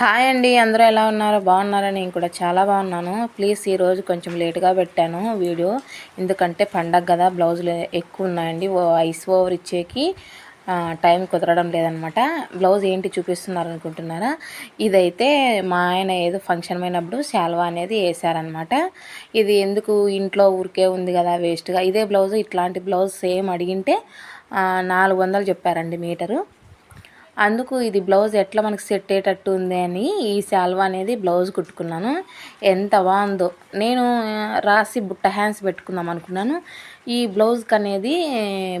Hi అండి అందరూ ఎలా ఉన్నారో? బాగున్నారా? నేను కూడా చాలా బాగున్నాను. ప్లీజ్ ఈరోజు కొంచెం లేట్గా పెట్టాను వీడియో. ఎందుకంటే పండగ కదా బ్లౌజులు ఎక్కువ ఉన్నాయండి. ఓ ఐస్ ఓవర్ ఇచ్చేకి టైం కుదరడం లేదనమాట. బ్లౌజ్ ఏంటి చూపిస్తున్నారు అనుకుంటున్నారా? ఇదైతే మా ఆయన ఏదో ఫంక్షన్ అయినప్పుడు శాల్వా అనేది వేసారనమాట ఇది ఎందుకు ఇంట్లో ఊరికే ఉంది కదా వేస్ట్గా. ఇదే బ్లౌజ్ ఇట్లాంటి బ్లౌజ్ సేమ్ అడిగింటే నాలుగు వందలు చెప్పారండి మీటరు. అందుకు ఇది బ్లౌజ్ ఎట్లా మనకు సెట్ అయ్యేటట్టు ఉంది అని ఈ శాల్వా అనేది బ్లౌజ్ కుట్టుకున్నాను. ఎంత బాగుందో. నేను రాసి బుట్ట హ్యాండ్స్ పెట్టుకుందాం అనుకున్నాను. ఈ బ్లౌజ్కి అనేది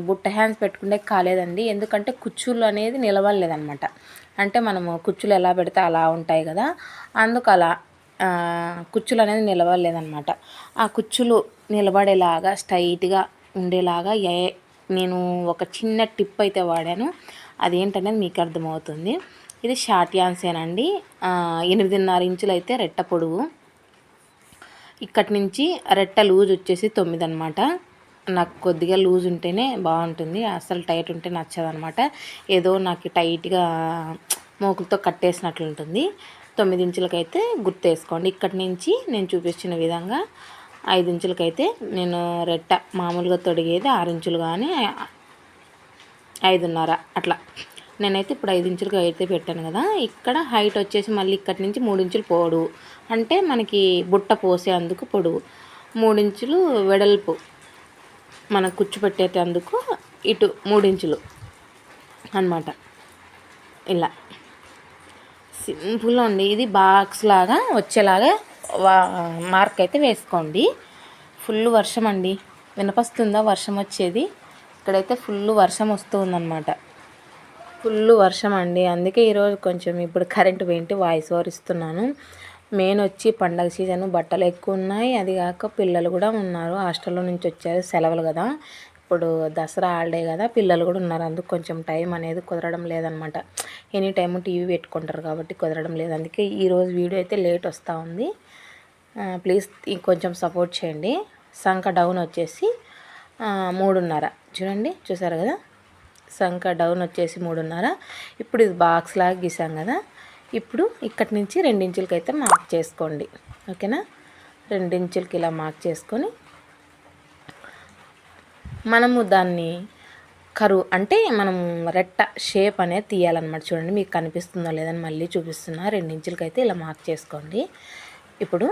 బుట్ట హ్యాండ్స్ పెట్టుకుంటే కాలేదండి. ఎందుకంటే కుచ్చులు అనేది నిలవలేదనమాట అంటే మనము కుచ్చులు ఎలా పెడితే అలా ఉంటాయి కదా. అందుకు అలా కుచ్చులు అనేది నిలవలేదనమాట ఆ కుచ్చులు నిలబడేలాగా స్ట్రైట్గా ఉండేలాగా ఏ నేను ఒక చిన్న టిప్ అయితే వాడాను. అదేంటనేది మీకు అర్థమవుతుంది ఇది షార్ట్ యాన్సేనండి ఎనిమిదిన్నర ఇంచులు అయితే రెట్ట పొడుగు ఇక్కడి నుంచి రెట్ట లూజ్ వచ్చేసి తొమ్మిది అనమాట నాకు కొద్దిగా లూజ్ ఉంటేనే బాగుంటుంది. అసలు టైట్ ఉంటే నచ్చదనమాట ఏదో నాకు టైట్గా మోకులతో కట్టేసినట్లు ఉంటుంది. తొమ్మిది ఇంచులకైతే గుర్తేసుకోండి. ఇక్కడి నుంచి నేను చూపించిన విధంగా ఐదు ఇంచులకైతే నేను రెట్ట మామూలుగా తొడిగేది ఆరు ఇంచులు కానీ ఐదున్నర అట్లా. నేనైతే ఇప్పుడు ఐదు ఇంచులుగా అయితే పెట్టాను కదా ఇక్కడ హైట్ వచ్చేసి మళ్ళీ ఇక్కడి నుంచి మూడు ఇంచులు పొడవు అంటే మనకి బుట్ట పోసే అందుకు పొడవు మూడించులు వెడల్పు మన కుచ్చు పెట్టేటందుకు ఇటు మూడించులు అనమాట ఇలా. సింపుల్ ఉంది ఇది బాక్స్ లాగా వచ్చేలాగా మార్క్ అయితే వేసుకోండి. ఫుల్ వర్షం అండి. వినపస్తుందా? వర్షం వచ్చేది. ఇక్కడైతే ఫుల్ వర్షం వస్తూ ఉందన్నమాట ఫుల్ వర్షం అండి. అందుకే ఈరోజు కొంచెం ఇప్పుడు కరెంట్ పెట్టి వాయిస్ ఓవర్ ఇస్తున్నాను. మెయిన్ వచ్చి పండగ సీజన్ బట్టలు ఎక్కువ ఉన్నాయి. అది కాక పిల్లలు కూడా ఉన్నారు. హాస్టల్లో నుంచి వచ్చారు సెలవులు కదా. ఇప్పుడు దసరా హాలిడే కదా. పిల్లలు కూడా ఉన్నారు. అందుకు కొంచెం టైం అనేది కుదరడం లేదనమాట ఎనీ టైం టీవీ పెట్టుకుంటారు కాబట్టి కుదరడం లేదు. అందుకే ఈరోజు వీడియో అయితే లేట్ వస్తూ ఉంది. ప్లీజ్ కొంచెం సపోర్ట్ చేయండి. సంఖ డౌన్ వచ్చేసి మూడున్నర. చూడండి చూసారు కదా? సంఖ డౌన్ వచ్చేసి మూడున్నర. ఇప్పుడు ఇది బాక్స్ లాగా గీసాం కదా? ఇప్పుడు ఇక్కడి నుంచి రెండించులకి అయితే మార్క్ చేసుకోండి. ఓకేనా రెండించులకి ఇలా మార్క్ చేసుకొని మనము దాన్ని కరువు అంటే మనం రెట్ట షేప్ అనేది తీయాలన్నమాట. చూడండి మీకు కనిపిస్తుందో లేదని మళ్ళీ చూపిస్తున్నా. రెండించులకి అయితే ఇలా మార్క్ చేసుకోండి. ఇప్పుడు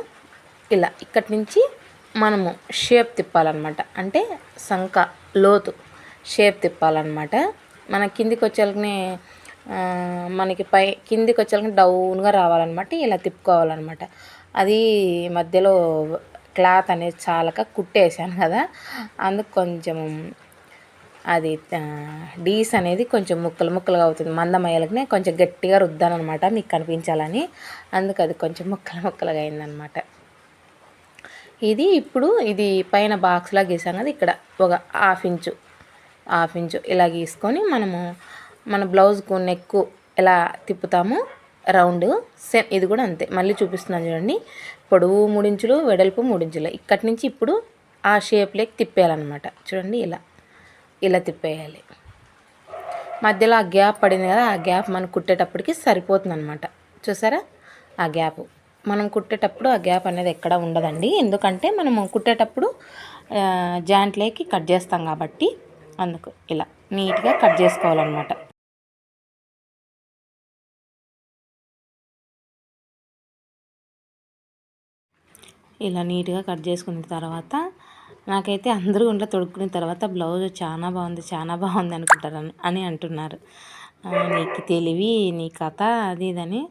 ఇలా ఇక్కడి నుంచి మనము షేప్ తిప్పాలన్నమాట. అంటే సంఖ లోతు షేప్ తిప్పాలన్నమాట. మన కిందికి వచ్చేళ్ళకి మనకి పై కిందికి వచ్చేళ్ళకి డౌన్గా రావాలన్నమాట ఇలా తిప్పుకోవాలన్నమాట. అది మధ్యలో క్లాత్ అనేది చాలక కుట్టేసాను కదా అందుకు కొంచెం అది డీస్ అనేది కొంచెం ముక్కలు ముక్కలుగా అవుతుంది. మందమయ్యలకనే కొంచెం గట్టిగా రుద్దానమాట మీకు కనిపించాలని. అందుకు అది కొంచెం ముక్కలు ముక్కలుగా అయిందనమాట ఇది ఇప్పుడు ఇది పైన బాక్స్లా గీసాం కదా ఇక్కడ. ఒక హాఫ్ ఇంచు హాఫ్ ఇంచు ఇలా గీసుకొని మనము మన బ్లౌజ్కు నెక్ ఎలా తిప్పుతాము రౌండ్ సేమ్ ఇది కూడా అంతే. మళ్ళీ చూపిస్తున్నాను చూడండి. పొడవు మూడించులు వెడల్పు మూడించులు ఇక్కడి నుంచి ఇప్పుడు ఆ షేప్లోకి తిప్పేయాలన్నమాట. చూడండి ఇలా ఇలా తిప్పేయాలి. మధ్యలో ఆ గ్యాప్ పడింది కదా ఆ గ్యాప్ మనం కుట్టేటప్పటికి సరిపోతుంది అనమాట చూసారా? ఆ గ్యాప్ మనం కుట్టేటప్పుడు ఆ గ్యాప్ అనేది ఎక్కడ ఉండదండి. ఎందుకంటే మనము కుట్టేటప్పుడు జాయింట్లోకి కట్ చేస్తాం కాబట్టి అందుకు ఇలా నీట్గా కట్ చేసుకోవాలన్నమాట. ఇలా నీట్గా కట్ చేసుకున్న తర్వాత నాకైతే అందరూ ఇంట్లో తొడుక్కున్న తర్వాత బ్లౌజ్ చాలా బాగుంది చాలా బాగుంది అనుకుంటారు అని అంటున్నారు. నీకు తెలివి నీ కథ అది ఇదని.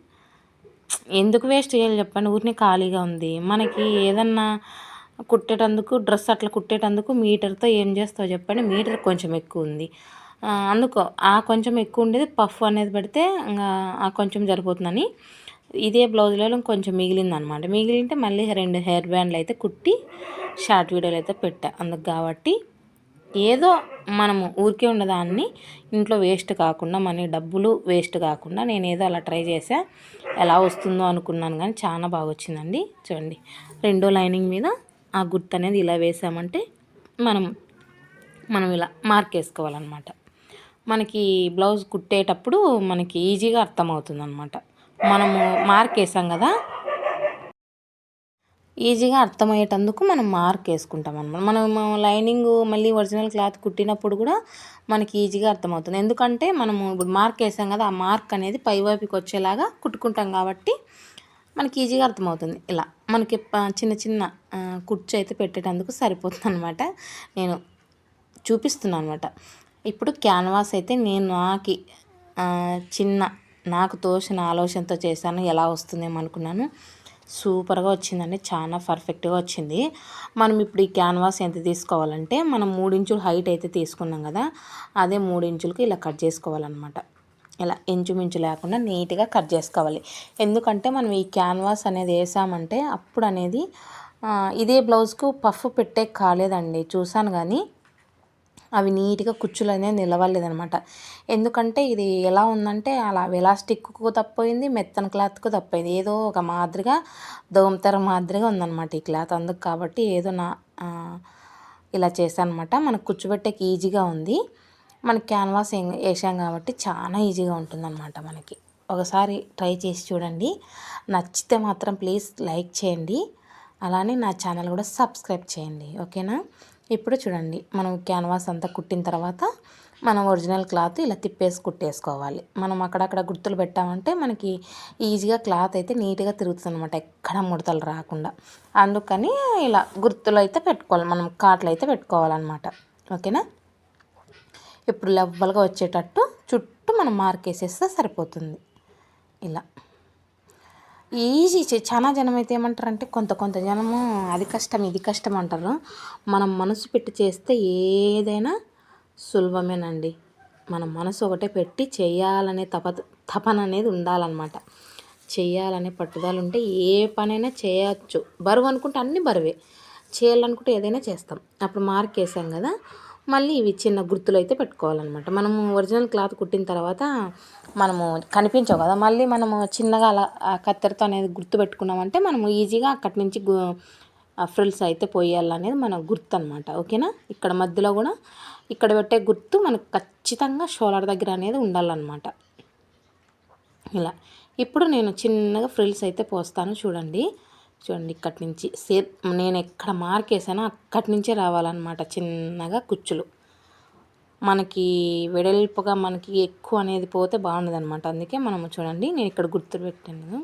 ఎందుకు వేస్ట్ చేయాలి చెప్పండి? ఊరిని ఖాళీగా ఉంది. మనకి ఏదన్నా కుట్టేటందుకు డ్రెస్ అట్లా కుట్టేటందుకు మీటర్తో ఏం చేస్తావు చెప్పండి? మీటర్ కొంచెం ఎక్కువ ఉంది. అందుకో ఆ కొంచెం ఎక్కువ ఉండేది పఫ్ అనేది పెడితే ఇంకా ఆ కొంచెం సరిపోతుందని. ఇదే బ్లౌజ్లలో కొంచెం మిగిలింది అనమాట మిగిలింటే మళ్ళీ రెండు హెయిర్ బ్యాండ్లు అయితే కుట్టి షార్ట్ వీడియోలు అయితే పెట్టా అందుకు కాబట్టి. ఏదో మనము ఊరికే ఉన్నదాన్ని ఇంట్లో వేస్ట్ కాకుండా మన డబ్బులు వేస్ట్ కాకుండా నేను ఏదో అలా ట్రై చేసా ఎలా వస్తుందో అనుకున్నాను కానీ చాలా బాగా వచ్చిందండి చూడండి రెండో లైనింగ్ మీద ఆ గుర్తు అనేది ఇలా వేసామంటే మనం మనం ఇలా మార్క్ వేసుకోవాలన్నమాట. మనకి బ్లౌజ్ కుట్టేటప్పుడు మనకి ఈజీగా అర్థమవుతుంది అనమాట మనము మార్క్ వేసాం కదా ఈజీగా అర్థమయ్యేటందుకు మనం మార్క్ వేసుకుంటాం అనమాట మనం లైనింగ్ మళ్ళీ ఒరిజినల్ క్లాత్ కుట్టినప్పుడు కూడా మనకి ఈజీగా అర్థమవుతుంది. ఎందుకంటే మనము ఇప్పుడు మార్క్ వేసాం కదా ఆ మార్క్ అనేది పైవైపుకి వచ్చేలాగా కుట్టుకుంటాం కాబట్టి మనకి ఈజీగా అర్థమవుతుంది. ఇలా మనకి చిన్న చిన్న కుర్చీ అయితే పెట్టేటందుకు సరిపోతుంది అనమాట నేను చూపిస్తున్నాను అనమాట ఇప్పుడు క్యాన్వాస్ అయితే నేను నాకు చిన్న నాకు తోచిన ఆలోచనతో చేశాను. ఎలా వస్తుందేమో అనుకున్నాను. సూపర్గా వచ్చిందండి. చాలా పర్ఫెక్ట్గా వచ్చింది. మనం ఇప్పుడు ఈ క్యాన్వాస్ ఎంత తీసుకోవాలంటే మనం మూడించులు హైట్ అయితే తీసుకున్నాం కదా అదే మూడించులకి ఇలా కట్ చేసుకోవాలన్నమాట. ఇలా ఇంచుమించు లేకుండా నీట్గా కట్ చేసుకోవాలి. ఎందుకంటే మనం ఈ క్యాన్వాస్ అనేది వేసామంటే అప్పుడు అనేది ఇదే బ్లౌజ్కు పఫ్ పెట్టే కాలేదండి. చూసాను కానీ అవి నీట్గా కుచ్చులు అనేది నిలవలేదనమాట. ఎందుకంటే ఇది ఎలా ఉందంటే అలా ఎలాస్టిక్కు తప్పోయింది మెత్తన క్లాత్కు తప్పోయింది. ఏదో ఒక మాదిరిగా దోమతెర మాదిరిగా ఉందన్నమాట ఈ క్లాత్. అందుకు కాబట్టి ఏదో నా ఇలా చేశాను అనమాట మనకు కూర్చోబెట్టేకి ఈజీగా ఉంది. మన క్యాన్వాస్ వేసాం కాబట్టి చాలా ఈజీగా ఉంటుందన్నమాట మనకి. ఒకసారి ట్రై చేసి చూడండి. నచ్చితే మాత్రం ప్లీజ్ లైక్ చేయండి. అలానే నా ఛానల్ కూడా సబ్స్క్రైబ్ చేయండి. ఓకేనా? ఇప్పుడు చూడండి మనం క్యాన్వాస్ అంతా కుట్టిన తర్వాత మనం ఒరిజినల్ క్లాత్ ఇలా తిప్పేసి కుట్టేసుకోవాలి. మనం అక్కడక్కడ గుర్తులు పెట్టామంటే మనకి ఈజీగా క్లాత్ అయితే నీట్గా తిరుగుతుంది అనమాట ఎక్కడ ముడతలు రాకుండా. అందుకని ఇలా గుర్తులు అయితే పెట్టుకోవాలి మనం కాట్లు అయితే పెట్టుకోవాలన్నమాట. ఓకేనా? ఇప్పుడు లెవ్వలుగా వచ్చేటట్టు చుట్టూ మనం మార్కేసేస్తే సరిపోతుంది. ఇలా. ఈజీ చాలా జనం అయితే ఏమంటారంటే కొంత కొంత జనము అది కష్టం ఇది కష్టం అంటారు. మనం మనసు పెట్టి చేస్తే ఏదైనా సులభమేనండి. మన మనసు ఒకటే పెట్టి చేయాలనే తప తపన అనేది ఉండాలన్నమాట. చేయాలనే పట్టుదల ఉంటే ఏ పనైనా చేయవచ్చు బరువు అనుకుంటే అన్ని బరువే. చేయాలనుకుంటే ఏదైనా చేస్తాం. అప్పుడు మార్క్ వేసాం కదా. మళ్ళీ ఇవి చిన్న గుర్తులు అయితే పెట్టుకోవాలన్నమాట. మనము ఒరిజినల్ క్లాత్ కుట్టిన తర్వాత మనము కనిపించవు కదా. మళ్ళీ మనము చిన్నగా అలా కత్తెరతో అనేది గుర్తు పెట్టుకున్నామంటే మనము ఈజీగా అక్కడి నుంచి ఫ్రిల్స్ అయితే పోయాలనేది మన గుర్తు అనమాట ఓకేనా? ఇక్కడ మధ్యలో కూడా ఇక్కడ పెట్టే గుర్తు మనకు ఖచ్చితంగా షోలర్ దగ్గర అనేది ఉండాలన్నమాట. ఇలా. ఇప్పుడు నేను చిన్నగా ఫ్రిల్స్ అయితే పోస్తాను చూడండి. చూడండి ఇక్కడి నుంచి. సే నేను ఎక్కడ మార్క్ వేసానో అక్కడి నుంచే రావాలన్నమాట చిన్నగా కుచ్చులు. మనకి వెడల్పుగా మనకి ఎక్కువ అనేది పోతే బాగుండదు అనమాట అందుకే మనం చూడండి నేను ఇక్కడ గుర్తు పెట్టాను.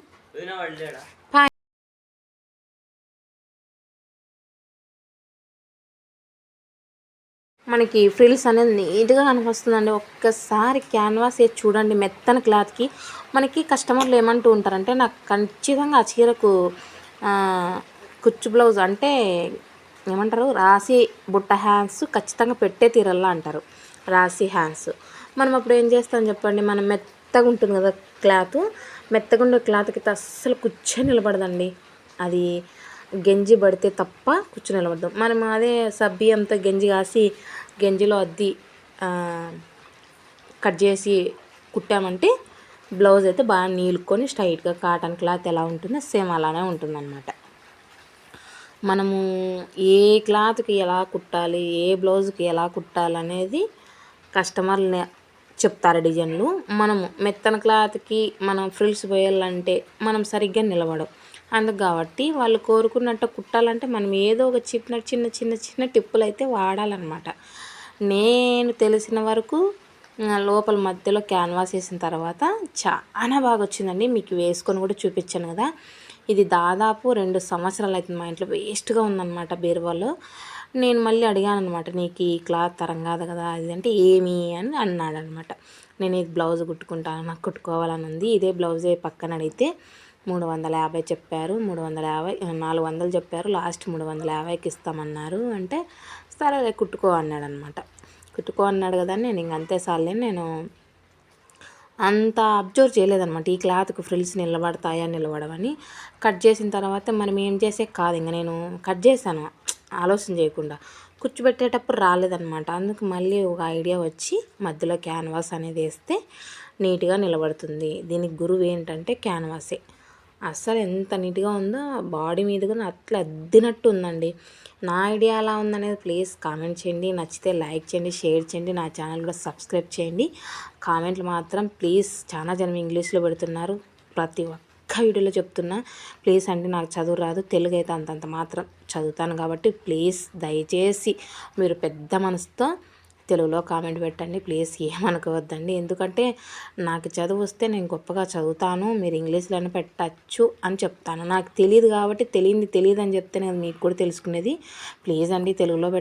మనకి ఫ్రిల్స్ అనేది నీట్గా కనిపిస్తుందండి. ఒక్కసారి క్యాన్వాస్ వేసి చూడండి మెత్తని క్లాత్కి మనకి కస్టమర్లు ఏమంటూ ఉంటారంటే నాకు ఖచ్చితంగా ఆ చీరకు కుచ్చు బ్లౌజ్ అంటే ఏమంటారు? రాసి బుట్ట హ్యాండ్స్ ఖచ్చితంగా పెట్టే తీరల్లా అంటారు. రాసి హ్యాండ్స్. మనం అప్పుడు ఏం చేస్తాం చెప్పండి? మనం మెత్తగా ఉంటుంది కదా క్లాత్. మెత్తగా ఉండే క్లాత్కి అస్సలు కుచ్చే నిలబడదండి. అది గెంజి పడితే తప్ప కూర్చొని నిలబడదు. మనం అదే సబ్బియంతో గెంజి కాసి గెంజిలో అద్ది కట్ చేసి కుట్టామంటే బ్లౌజ్ అయితే బాగా నీలుకొని స్ట్రైట్గా కాటన్ క్లాత్ ఎలా ఉంటుందో సేమ్ అలానే ఉంటుందన్నమాట. మనము ఏ క్లాత్కి ఎలా కుట్టాలి ఏ బ్లౌజ్కి ఎలా కుట్టాలనేది కస్టమర్లు చెప్తారు డిజైన్లు. మనము మెత్తన క్లాత్కి మనం ఫ్రిల్స్ పోయాలంటే మనం సరిగ్గా నిలబడం. అందుకు కాబట్టి వాళ్ళు కోరుకున్నట్టు కుట్టాలంటే మనం ఏదో ఒక చిన్న చిన్న చిన్న చిన్న టిప్పులు అయితే వాడాలన్నమాట. నేను తెలిసిన వరకు లోపల మధ్యలో క్యాన్వాస్ వేసిన తర్వాత చాలా బాగా వచ్చిందండి మీకు వేసుకొని కూడా చూపించాను కదా. ఇది దాదాపు రెండు సంవత్సరాలు అవుతుంది మా ఇంట్లో. వేస్ట్గా ఉందన్నమాట బీరువాలో. నేను మళ్ళీ అడిగాను అనమాట నీకు ఈ క్లాత్ తరం కాదు కదా అది అంటే ఏమి? అని అన్నాడు అనమాట నేను ఇది బ్లౌజ్ కుట్టుకుంటాను నాకు కుట్టుకోవాలని ఉంది. ఇదే బ్లౌజే పక్కన అడిగితే మూడు వందల యాభై చెప్పారు. మూడు వందల యాభై నాలుగు వందలు చెప్పారు. లాస్ట్ మూడు వందల యాభైకి ఇస్తామన్నారు అంటే సరే కుట్టుకో అన్నాడు అనమాట కుట్టుకో అన్నాడు కదా నేను ఇంక అంతే సార్లే నేను అంత అబ్జర్వ్ చేయలేదనమాట ఈ క్లాత్కి ఫ్రిల్స్ నిలబడతాయా నిలబడవని. కట్ చేసిన తర్వాత మనం ఏం చేసే కాదు. ఇంక నేను కట్ చేశాను. ఆలోచన చేయకుండా. కూర్చోబెట్టేటప్పుడు రాలేదనమాట అందుకు మళ్ళీ ఒక ఐడియా వచ్చి మధ్యలో క్యాన్వాస్ అనేది వేస్తే నీట్గా నిలబడుతుంది. దీనికి గురువు ఏంటంటే క్యాన్వాసే. అస్సలు ఎంత నీట్గా ఉందో బాడీ మీద కూడా అట్లా అద్దినట్టు ఉందండి నా ఐడియా ఎలా ఉందనేది ప్లీజ్ కామెంట్ చేయండి. నచ్చితే లైక్ చేయండి షేర్ చేయండి నా ఛానల్ కూడా సబ్స్క్రైబ్ చేయండి. కామెంట్లు మాత్రం ప్లీజ్ చాలా జనం ఇంగ్లీష్లో పెడుతున్నారు. ప్రతి ఒక్క వీడియోలో చెప్తున్నా. ప్లీజ్ అండి నాకు చదువు రాదు. తెలుగు అయితే అంతంత మాత్రం చదువుతాను కాబట్టి ప్లీజ్ దయచేసి మీరు పెద్ద మనసుతో తెలుగులో కామెంట్ పెట్టండి. ప్లీజ్ ఏమనుకోవద్దండి. ఎందుకంటే నాకు చదువు వస్తే నేను గొప్పగా చదువుతాను. మీరు ఇంగ్లీష్లోనే పెట్టచ్చు అని చెప్తాను. నాకు తెలియదు కాబట్టి తెలియంది తెలియదు అని చెప్తే నేను మీకు కూడా తెలుసుకునేది. ప్లీజ్ అండి తెలుగులో పెట్ట